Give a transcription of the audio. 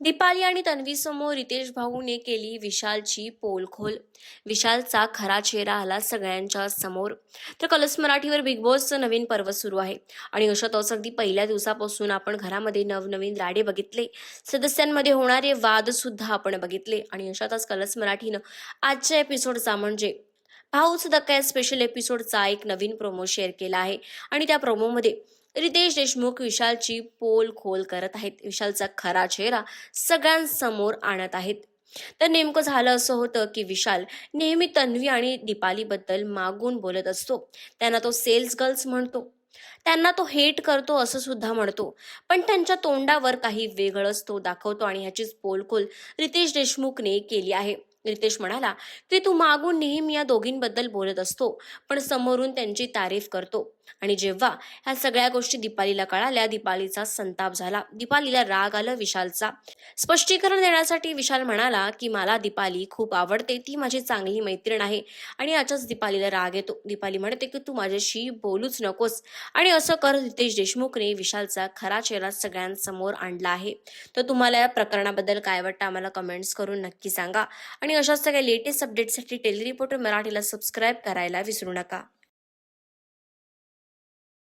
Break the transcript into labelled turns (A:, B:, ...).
A: दीपाली आणि तन्वी समोर रितेश भाऊने केली विशालची पोलखोल. विशालचा खरा चेहरा आला सगळ्यांच्या समोर. तर कलर्स मराठीवर बिग बॉसचं नवीन पर्व सुरू आहे. आणि अशातच अगदी पहिल्या दिवसापासून आपण घरामध्ये नवनवीन राडे बघितले. सदस्यांमध्ये होणारे वाद सुद्धा आपण बघितले. आणि अशातच कलर्स मराठीनं आजच्या एपिसोडचा म्हणजे भाऊच धक्का या स्पेशल एपिसोडचा एक नवीन प्रोमो शेअर केला आहे. आणि त्या प्रोमोमध्ये रितेश देशमुख विशालची पोल खोल करत आहेत. विशालचा खरा चेहरा सगळ्यांसमोर आणत आहेत. तर नेमकं झालं असं होतं की विशाल नेहमी तन्वी आणि दीपालीबद्दल मागून बोलत असतो. त्यांना तो सेल्स गर्ल्स म्हणतो. त्यांना तो हेट करतो असं सुद्धा म्हणतो. पण त्यांच्या तोंडावर काही वेगळंच तो दाखवतो आणि ह्याचीच पोलखोल रितेश देशमुखने केली आहे. रितेश म्हणाला की तू मागून नेहमी या दोघींबद्दल बोलत असतो पण समोरून त्यांची तारीफ करतो. आणि जेव्हा ह्या सगळ्या गोष्टी दीपालीला कळाल्या दीपालीचा संताप झाला. दीपालीला राग आलं विशालचा. स्पष्टीकरण देण्यासाठी विशाल म्हणाला की मला दीपाली खूप आवडते. ती माझी चांगली मैत्रीण आहे. आणि याच्याच दीपालीला राग येतो. दीपाली म्हणते की तू माझ्याशी बोलूच नकोस. आणि असं कर रितेश देशमुखने विशालचा खरा चेहरा सगळ्यांसमोर आणला आहे. तर तुम्हाला या प्रकरणाबद्दल काय वाटतं आम्हाला कमेंट्स करून नक्की सांगा. आणि अशाच सगळ्या लेटेस्ट अपडेटसाठी टेली रिपोर्टर मराठीला सबस्क्राईब करायला विसरू नका.